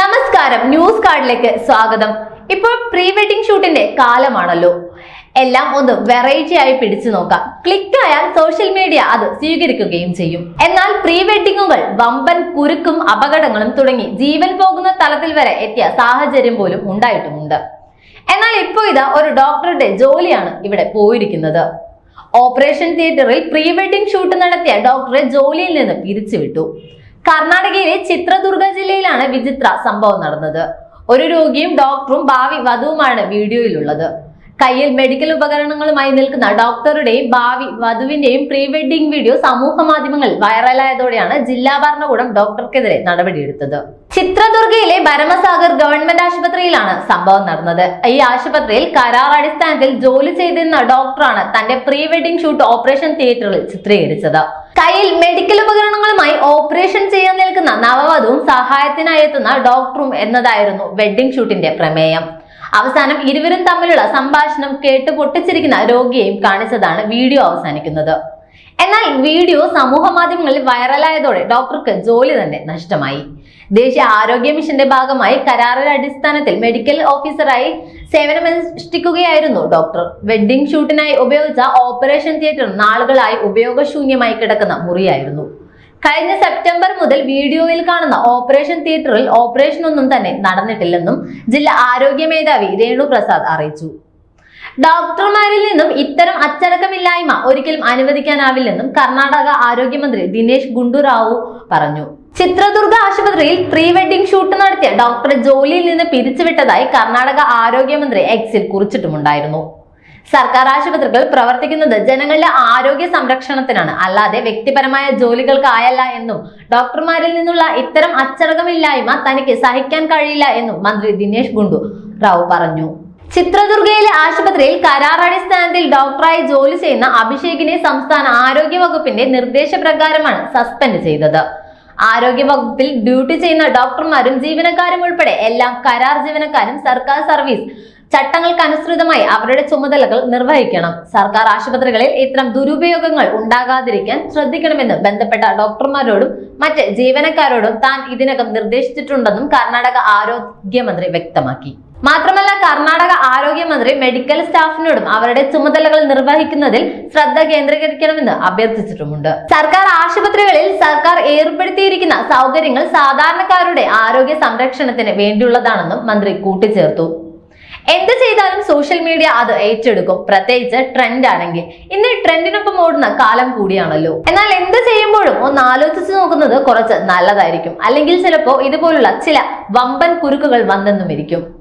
നമസ്കാരം ന്യൂസ് കാർഡിലേക്ക് സ്വാഗതം. ഇപ്പോൾ പ്രീ വെഡിംഗ് ഷൂട്ടിന്റെ കാലമാണല്ലോ. എല്ലാം ഒന്ന് വെറൈറ്റി ആയി പിടിച്ചു നോക്കാം. ക്ലിക്ക് ആയാൽ സോഷ്യൽ മീഡിയ അത് സ്വീകരിക്കുകയും ചെയ്യും. എന്നാൽ പ്രീ വെഡിങ്ങുകൾ വമ്പൻ കുരുക്കും അപകടങ്ങളും തുടങ്ങി ജീവൻ പോകുന്ന തലത്തിൽ വരെ എത്തിയ സാഹചര്യം പോലും ഉണ്ടായിട്ടുമുണ്ട്. എന്നാൽ ഇപ്പോ ഇതാ ഒരു ഡോക്ടറുടെ ജോലിയാണ് ഇവിടെ പോയിരിക്കുന്നത്. ഓപ്പറേഷൻ തിയേറ്ററിൽ പ്രീ വെഡിംഗ് ഷൂട്ട് നടത്തിയ ഡോക്ടറെ ജോലിയിൽ നിന്ന് പിരിച്ചുവിട്ടു. കർണാടകയിലെ ജില്ലയിലാണ് വിചിത്ര സംഭവം നടന്നത്. ഒരു രോഗിയും ഡോക്ടറും ഭാവി വധുവുമാണ് വീഡിയോയിലുള്ളത്. കയ്യിൽ മെഡിക്കൽ ഉപകരണങ്ങളുമായി നിൽക്കുന്ന ഡോക്ടറുടെയും ഭാവി വധുവിന്റെയും പ്രീ വെഡിംഗ് വീഡിയോ സമൂഹ മാധ്യമങ്ങളിൽ വൈറലായതോടെയാണ് ജില്ലാ ഭരണകൂടം ഡോക്ടർക്കെതിരെ നടപടിയെടുത്തത്. ചിത്രദുർഗയിലെ ഭരമസാഗർ ഗവൺമെന്റ് ആശുപത്രിയിലാണ് സംഭവം നടന്നത്. ഈ ആശുപത്രിയിൽ കരാർ അടിസ്ഥാനത്തിൽ ജോലി ചെയ്തിരുന്ന ഡോക്ടറാണ് തന്റെ പ്രീ വെഡിംഗ് ഷൂട്ട് ഓപ്പറേഷൻ തിയേറ്ററിൽ ചിത്രീകരിച്ചത്. കയ്യിൽ മെഡിക്കൽ ഉപകരണങ്ങളുമായി ഓപ്പറേഷൻ നവവധുവും സഹായത്തിനായി എത്തുന്ന ഡോക്ടറും എന്നതായിരുന്നു വെഡിംഗ് ഷൂട്ടിന്റെ പ്രമേയം. അവസാനം ഇരുവരും തമ്മിലുള്ള സംഭാഷണം കേട്ട് പൊട്ടിച്ചിരിക്കുന്ന രോഗിയെയും കാണിച്ചതാണ് വീഡിയോ അവസാനിക്കുന്നത്. എന്നാൽ വീഡിയോ സമൂഹ മാധ്യമങ്ങളിൽ വൈറലായതോടെ ഡോക്ടർക്ക് ജോലി തന്നെ നഷ്ടമായി. ദേശീയ ആരോഗ്യ മിഷന്റെ ഭാഗമായി കരാറിന്റെ അടിസ്ഥാനത്തിൽ മെഡിക്കൽ ഓഫീസറായി സേവനമനുഷ്ഠിക്കുകയായിരുന്നു ഡോക്ടർ. വെഡ്ഡിംഗ് ഷൂട്ടിനായി ഉപയോഗിച്ച ഓപ്പറേഷൻ തിയേറ്റർ നാളുകളായി ഉപയോഗശൂന്യമായി കിടക്കുന്ന മുറിയായിരുന്നു. കഴിഞ്ഞ സെപ്റ്റംബർ മുതൽ വീഡിയോയിൽ കാണുന്ന ഓപ്പറേഷൻ തിയേറ്ററിൽ ഓപ്പറേഷൻ ഒന്നും തന്നെ നടന്നിട്ടില്ലെന്നും ജില്ലാ ആരോഗ്യ മേധാവി രേണു പ്രസാദ് അറിയിച്ചു. ഡോക്ടർമാരിൽ നിന്നും ഇത്തരം അച്ചടക്കമില്ലായ്മ ഒരിക്കലും അനുവദിക്കാനാവില്ലെന്നും കർണാടക ആരോഗ്യമന്ത്രി ദിനേശ് ഗുണ്ടുറാവു പറഞ്ഞു. ചിത്രദുർഗ ആശുപത്രിയിൽ പ്രീ വെഡിംഗ് ഷൂട്ട് നടത്തിയ ഡോക്ടറെ ജോലിയിൽ നിന്ന് പിരിച്ചുവിട്ടതായി കർണാടക ആരോഗ്യമന്ത്രി എക്സിൽ കുറിച്ചിട്ടുമുണ്ടായിരുന്നു. സർക്കാർ ആശുപത്രികൾ പ്രവർത്തിക്കുന്നത് ജനങ്ങളുടെ ആരോഗ്യ സംരക്ഷണത്തിനാണ്. അല്ലാതെ വ്യക്തിപരമായ ജോലികൾക്കായല്ല എന്നും ഡോക്ടർമാരിൽ നിന്നുള്ള ഇത്തരം അച്ചടക്കമില്ലായ്മ തനിക്ക് സഹിക്കാൻ കഴിയില്ല എന്നും മന്ത്രി ദിനേശ് ഗുണ്ടു റാവു പറഞ്ഞു. ചിത്രദുർഗയിലെ ആശുപത്രിയിൽ കരാർ അടിസ്ഥാനത്തിൽ ഡോക്ടറായി ജോലി ചെയ്യുന്ന അഭിഷേകിനെ സംസ്ഥാന ആരോഗ്യ വകുപ്പിന്റെ നിർദ്ദേശപ്രകാരമാണ് സസ്പെൻഡ് ചെയ്തത്. ആരോഗ്യ വകുപ്പിൽ ഡ്യൂട്ടി ചെയ്യുന്ന ഡോക്ടർമാരും ജീവനക്കാരും ഉൾപ്പെടെ എല്ലാം കരാർ ജീവനക്കാരും സർക്കാർ സർവീസ് ചട്ടങ്ങൾക്കനുസൃതമായി അവരുടെ ചുമതലകൾ നിർവഹിക്കണം. സർക്കാർ ആശുപത്രികളിൽ ഇത്തരം ദുരുപയോഗങ്ങൾ ഉണ്ടാകാതിരിക്കാൻ ശ്രദ്ധിക്കണമെന്ന് ബന്ധപ്പെട്ട ഡോക്ടർമാരോടും മറ്റ് ജീവനക്കാരോടും താൻ ഇതിനകം നിർദ്ദേശിച്ചിട്ടുണ്ടെന്നും കർണാടക ആരോഗ്യമന്ത്രി വ്യക്തമാക്കി. മാത്രമല്ല കർണാടക ആരോഗ്യമന്ത്രി മെഡിക്കൽ സ്റ്റാഫിനോടും അവരുടെ ചുമതലകൾ നിർവഹിക്കുന്നതിൽ ശ്രദ്ധ കേന്ദ്രീകരിക്കണമെന്ന് അഭ്യർത്ഥിച്ചിട്ടുമുണ്ട്. സർക്കാർ ആശുപത്രികളിൽ സർക്കാർ ഏർപ്പെടുത്തിയിരിക്കുന്ന സൗകര്യങ്ങൾ സാധാരണക്കാരുടെ ആരോഗ്യ സംരക്ഷണത്തിന് വേണ്ടിയുള്ളതാണെന്നും മന്ത്രി കൂട്ടിച്ചേർത്തു. എന്ത് ചെയ്താലും സോഷ്യൽ മീഡിയ അത് ഏറ്റെടുക്കും. പ്രത്യേകിച്ച് ട്രെൻഡ് ആണെങ്കിൽ. ഇന്ന് ട്രെൻഡിനൊപ്പം ഓടുന്ന കാലം കൂടിയാണല്ലോ. എന്നാൽ എന്ത് ചെയ്യുമ്പോഴും ഒന്ന് ആലോചിച്ച് നോക്കുന്നത് കുറച്ച് നല്ലതായിരിക്കും. അല്ലെങ്കിൽ ചിലപ്പോ ഇതുപോലുള്ള ചില വമ്പൻ കുരുക്കുകൾ വന്നെന്നും ഇരിക്കും